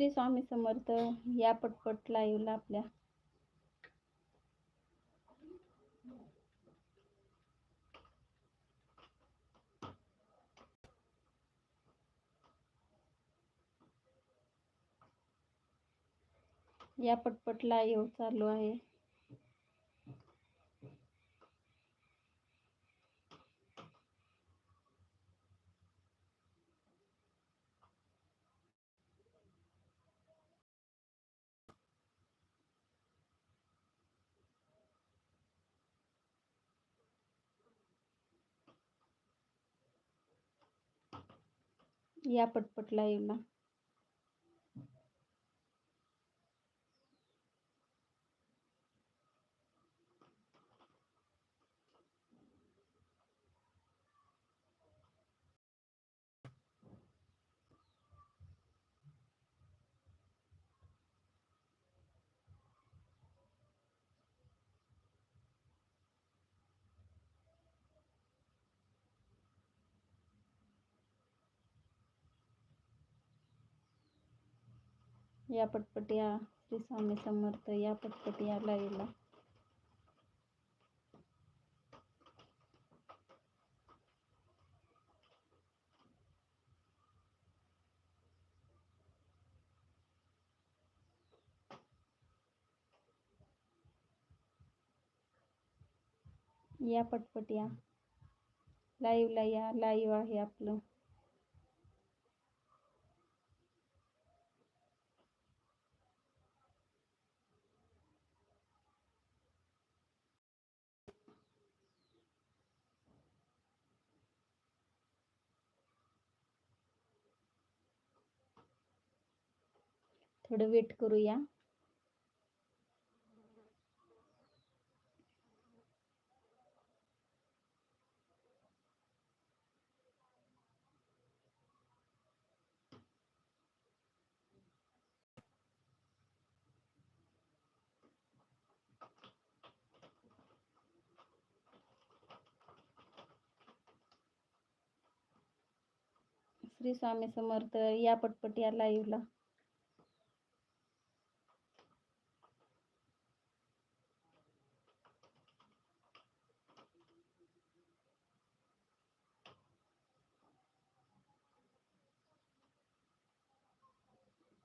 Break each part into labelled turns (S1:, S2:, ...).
S1: श्री स्वामी समर्थ या पटपट लाईव्हला आपल्या. या पटपट लाईव्ह चालू आहे. या पटपट ना. या पटपट या श्री स्वामी समर्थ या पटपट या या पटपट या लाईव्हला या लाईव्ह आहे आपलं. थोडं वेट करूया. श्री स्वामी समर्थ या पटपट या लाईव्हला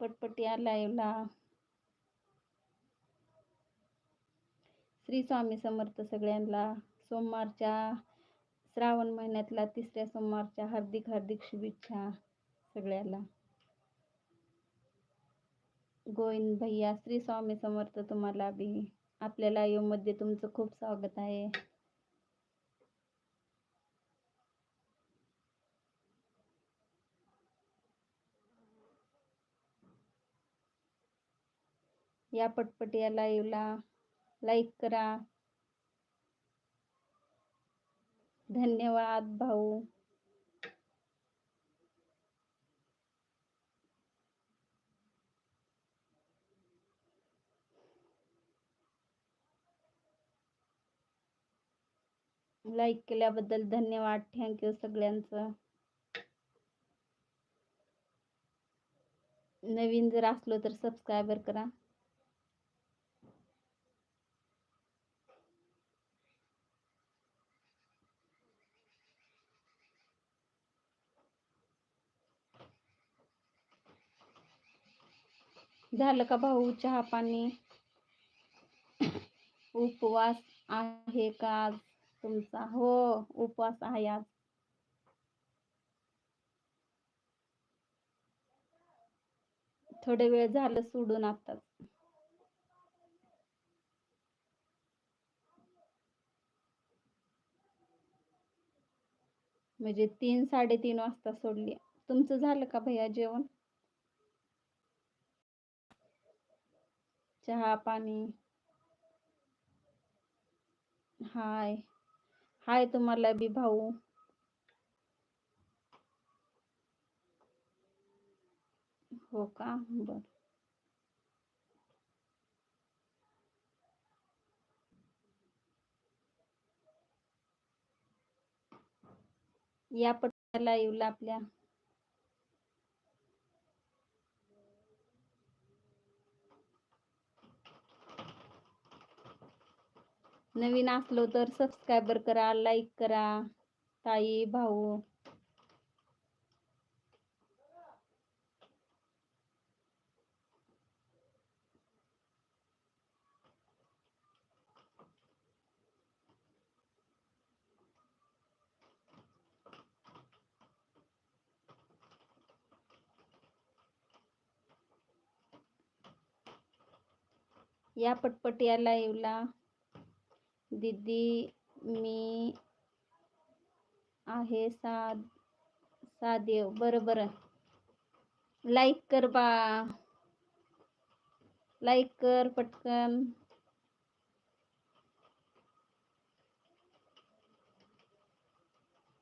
S1: पटपट या लाईव्हला श्री स्वामी समर्थ सगळ्यांना सोमवारच्या श्रावण महिन्यातला तिसऱ्या सोमवारच्या हार्दिक हार्दिक शुभेच्छा सगळ्याला. गोविंद भैया श्री स्वामी समर्थ तुम्हाला बी. आपल्या लाईव्हमध्ये तुमचं खूप स्वागत आहे. या पटपट या लाईव्हला लाईक करा. धन्यवाद भाऊ. लाईक केल्याबद्दल धन्यवाद. थँक्यू सगळ्यांचं. नवीन जर असलो तर सबस्क्रायबर करा. झालं का भाऊ? चहा पाणी? उपवास आहे का आज तुमचा? हो उपवास आहे आज. थोडे वेळ झालं सोडून आताच म्हणजे तीन साडेतीन वाजता सोडली. तुमचं झालं का भैया जेवण? चहा पाणी. हाय. हाय तुम्हाला बी भाऊ. हो का? बर. या पट्ट्याला येऊला आपल्या नवीन असलो तर सबस्क्रायबर करा लाईक करा ताई भाऊ. या पटपट या लाईव्हला दीदी मी आहे सा सादेव. बरं बरं लाईक कर बा. लाईक कर पटकन.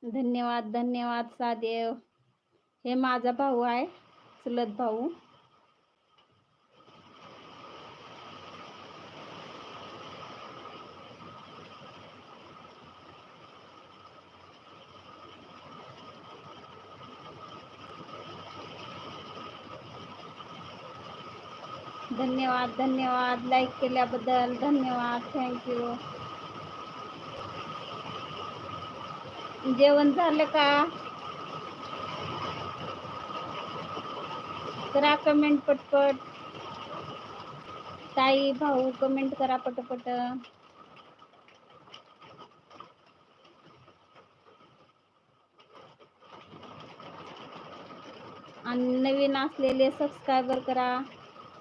S1: धन्यवाद धन्यवाद सादेव. हे माझा भाऊ आहे चुलत भाऊ. धन्यवाद धन्यवाद. लाईक केल्याबद्दल धन्यवाद. थँक्यू जेवण झालं का? करा कमेंट पटपट. ताई भाऊ कमेंट करा पटपट. आणि नवीन असलेले सबस्क्रायबर करा.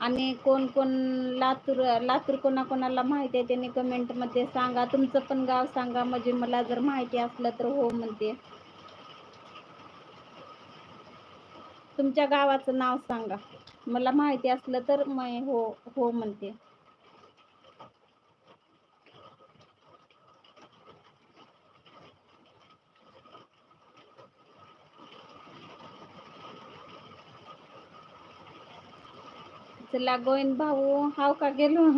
S1: आणि कोण कोण लातूर लातूर कोणाकोणाला माहिती आहे त्यांनी कमेंटमध्ये सांगा. तुमचं पण गाव सांगा. म्हणजे मला जर माहिती असलं तर हो म्हणते. तुमच्या गावाचं नाव सांगा. मला माहिती असलं तर मी हो हो म्हणते. चला गोविंद भाऊ हाव का गेलो?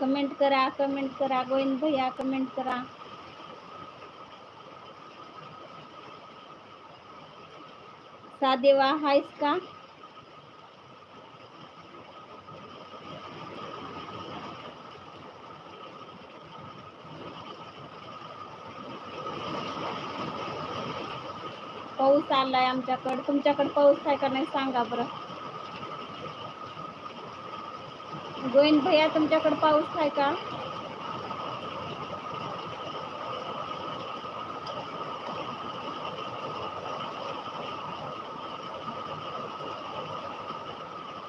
S1: कमेंट करा कमेंट करा गोविंद भैया कमेंट करा. सादेवा हायस का? पाऊस आलाय आमच्याकडे. तुमच्याकडे पाऊस आहे का नाही सांगा बरं. गोविंद भैया तुमच्याकडे पाऊस आहे का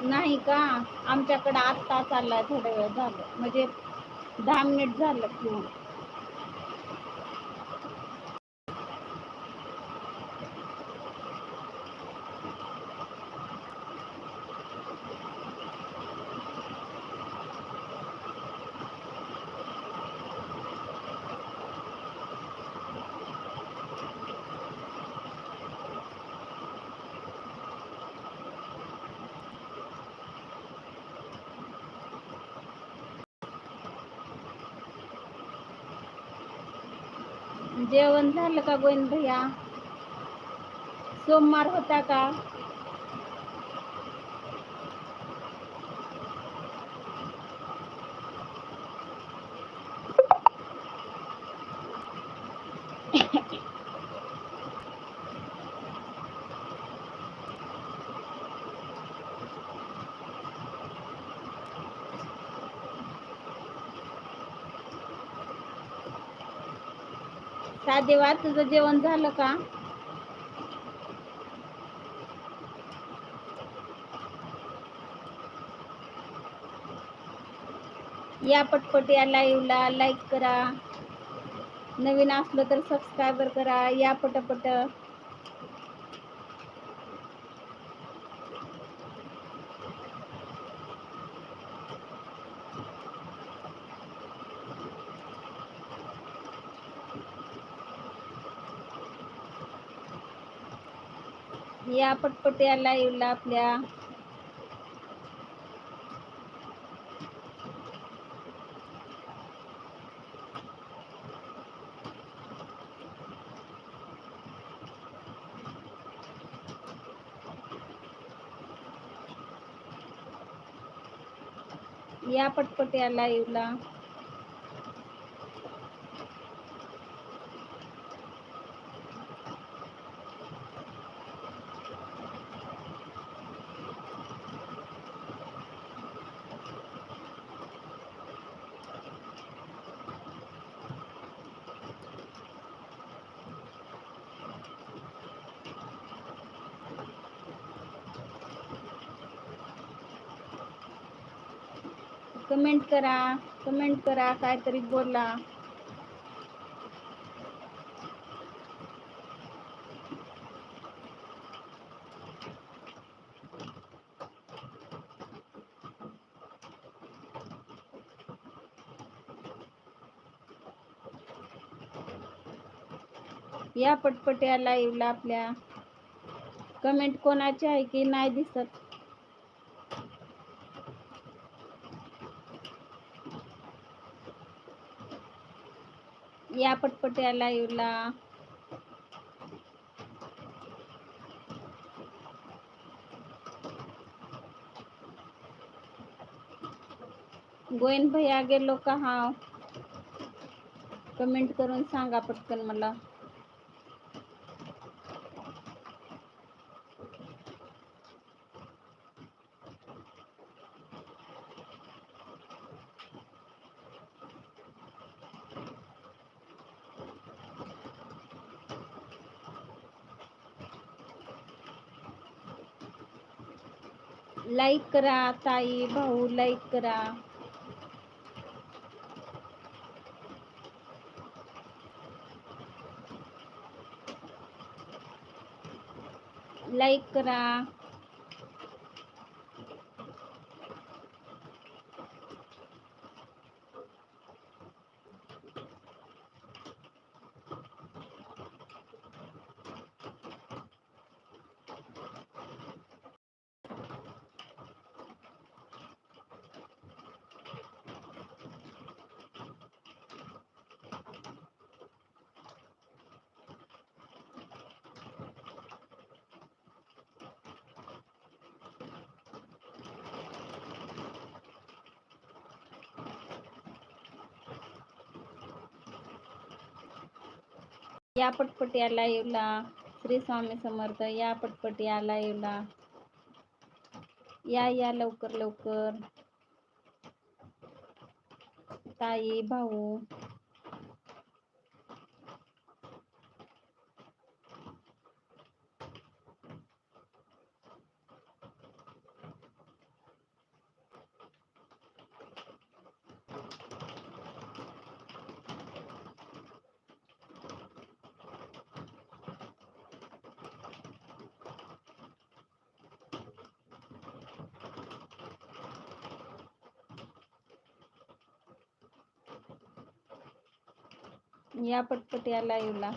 S1: नाही का आमच्याकडे आत्ता चाललाय थोडा वेळ झालं. म्हणजे दहा मिनिट झालं किंवा जेवण झालं का गोविंद भैया? सोमवार होता का? सादेवा तुझं जेवण झालं का? या पटपट या लाईव्हला लाईक करा. नवीन असलं तर सबस्क्रायबर करा. या पटपट. या पटपट या लाईव्हला आपल्या. या पटपट या लाईव्हला कमेंट करा कमेंट करा काहीतरी बोला. या पटपट या लाईव्हला आपल्या कमेंट कोणाची आहे की नाही दिसत? या पटपट या लाईव्हला गोविंद भैया गेलो का? हा कमेंट करून सांगा पटकन मला लाईक करा ताई भाऊ लाईक करा. लाईक करा. या पटपट या लाईव्हला श्री स्वामी समर्थ या पटपट या लाईव्हला या या लवकर लवकर. ताई भाऊ. या पटपट या लाईव्हला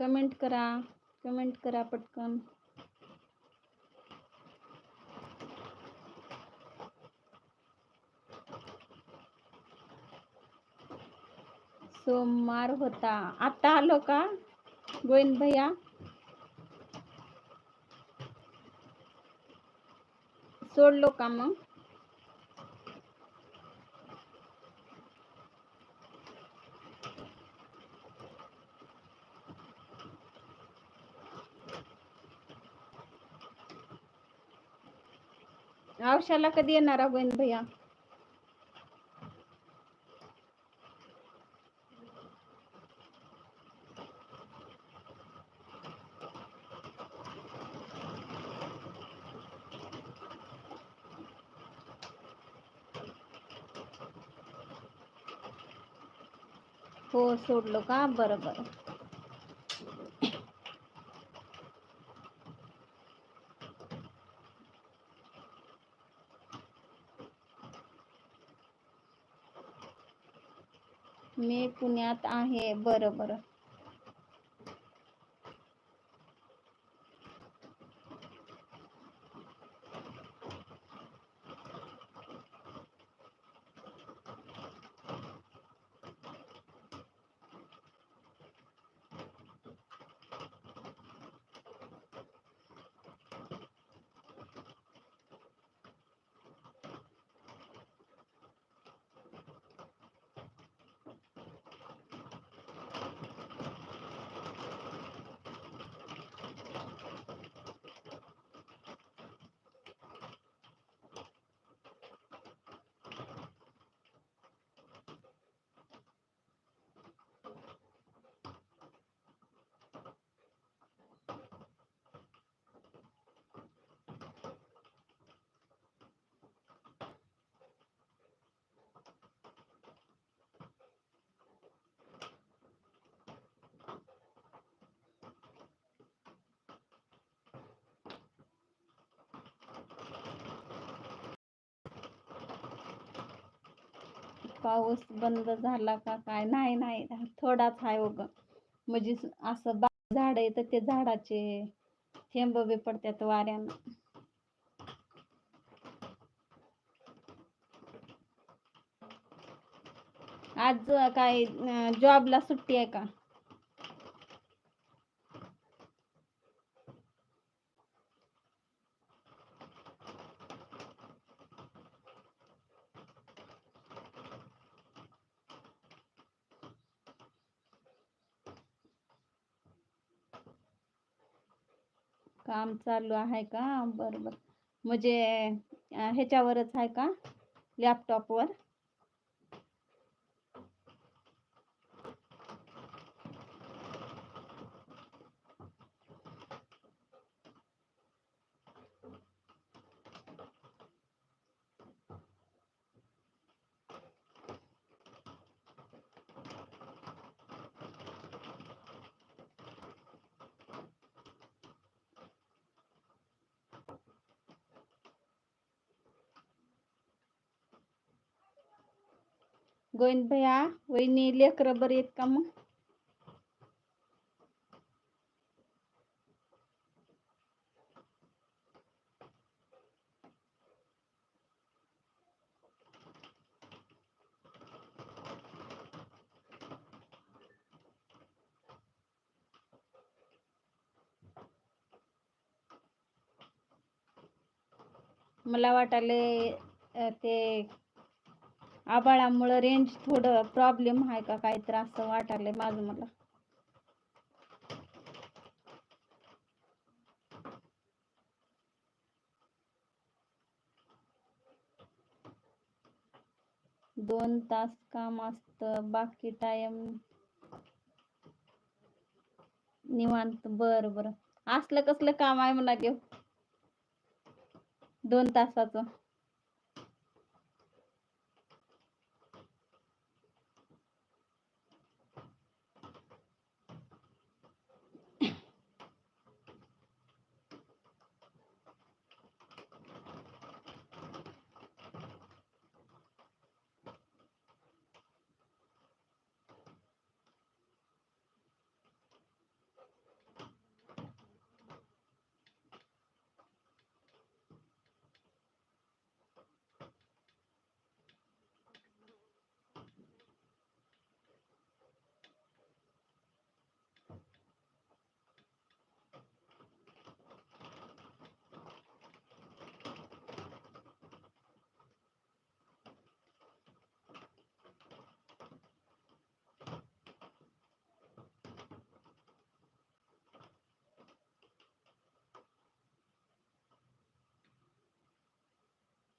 S1: कमेंट करा कमेंट करा पटकन. सोमवार होता. आता आलो का? गोविंद भैया? सोडलो का मग? औषाला कधी येणार बहीण भैया? हो सोडलो का? बरं बरं. पुण्यात आहे. बरं बरं. पाऊस बंद झाला का काय? नाही नाही. थोडाच आहे उग. म्हणजे असं बा झाड येतं ते झाडाचे थेंब बी पडतात वाऱ्यानं. आज काय जॉबला सुट्टी आहे का? काम चालू आहे का? बरं बरं म्हणजे ह्याच्यावरच आहे का? लॅपटॉपवर गोविंद भैया वहिनी लेकर बरी आहेत का मग? मला वाटाले ते आबाळामुळं रेंज थोडं प्रॉब्लेम आहे का? काय तर असं वाटायलंय माझं मला. दोन तास काम असतं बाकी टाइम निवांत. बर बर. असलं कसलं काम आहे म्हणा घेऊ. दोन तासाचं.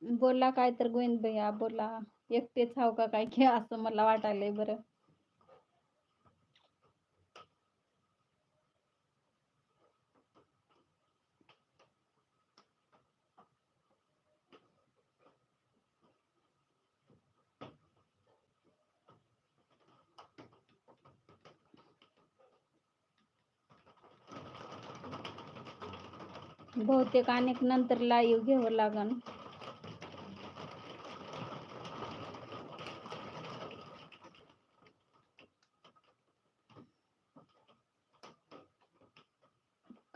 S1: बोला काय तर गोविंद भैया बोला. एकटेच हाव का काय की असं मला वाटायलंय बरं. बहुतेक अनेक नंतर लाईव्ह घ्यावं लागन.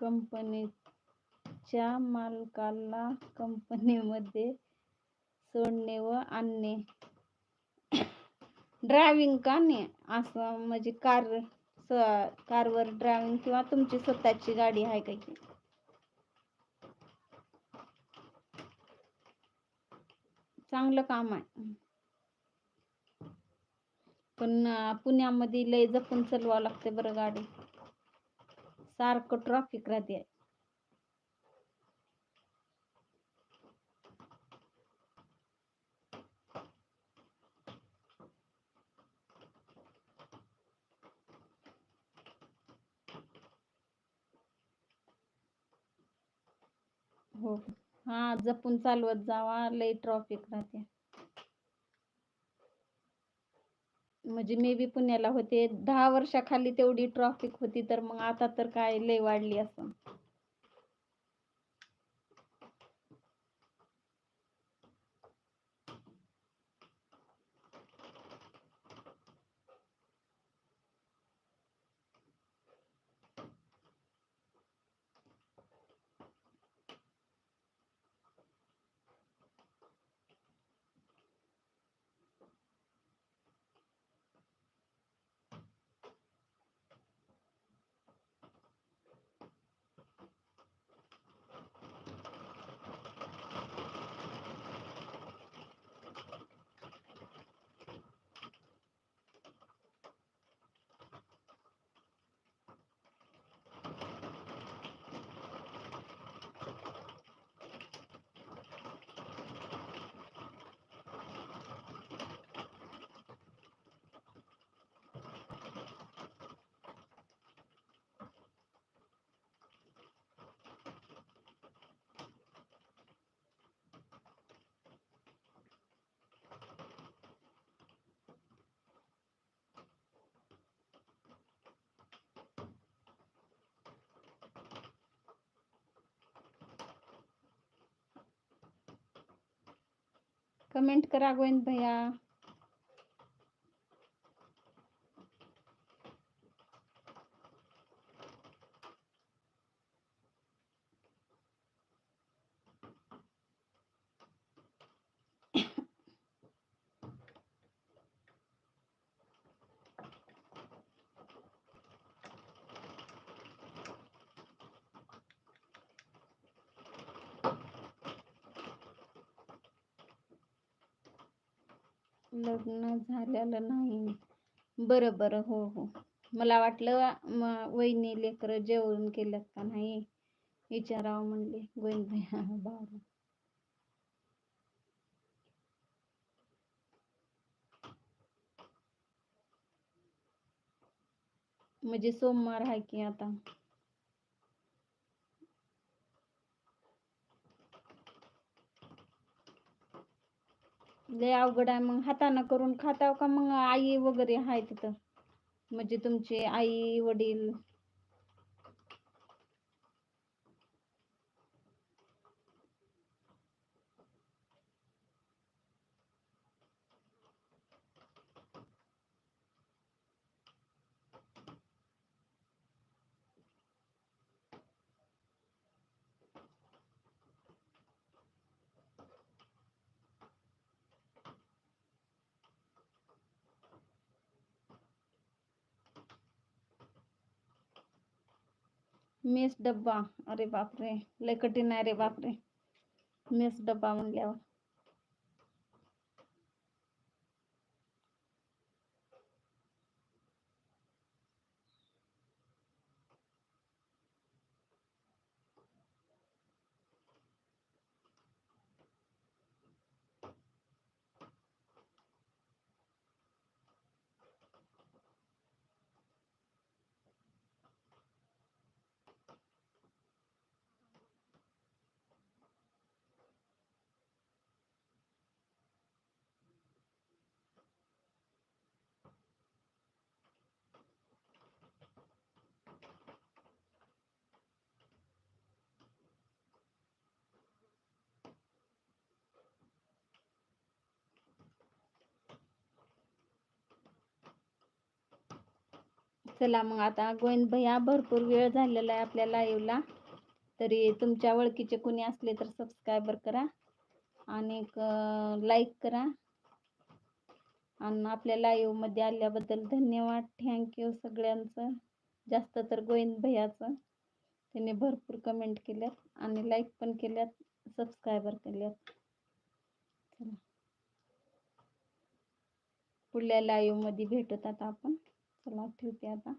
S1: कंपनीच्या मालकाला कंपनीमध्ये सोडणे व आणणे. ड्रायव्हिंग का नाही? असं म्हणजे कार कारवर ड्रायव्हिंग किंवा तुमची स्वतःची गाडी आहे का की? चांगलं काम आहे. पण पुण्यामध्ये लय जपून चालवावं लागते बरं गाडी. सारखं ट्रॉफिक राहते. हो. हा जपून चालवत जावा लई ट्रॉफिक राहते. म्हणजे मे बी पुण्याला होते. दहा वर्षाखाली तेवढी ट्रॉफिक होती तर मग आता तर काय लय वाढली असं. कमेंट करा गोविंद भैया. लग्न झालेलं नाही. बरं बरं हो हो. मला वाटलं वहिनी लेकर जेवण केलं का नाही? विचारावं म्हणले. गोविंद भैया म्हणजे सोमवार आहे की आता? लय अवघड आहे. मग हातानं करून खाताव का मग आई वगैरे आहे तिथं? म्हणजे तुमची आई वडील? मेस डब्बा. अरे बापरे. लय कठीण आहे रे बापरे. मेस डब्बा म्हणल्यावर. चला मग आता गोविंद भैया भरपूर वेळ झालेला आहे आपल्या लाईव्हला तरी तुमच्या ओळखीचे कुणी असले तर सबस्क्रायबर करा आणि लाईक करा. आणि आपल्या लाईव्हमध्ये आल्याबद्दल धन्यवाद. थँक्यू सगळ्यांचं. जास्त तर गोविंद भैयाचं त्याने भरपूर कमेंट केल्यात आणि लाईक पण केल्यात सबस्क्रायबर केल्यात. चला. पुढल्या लाईव्हमध्ये भेटत आता आपण. चला ठेवते आता.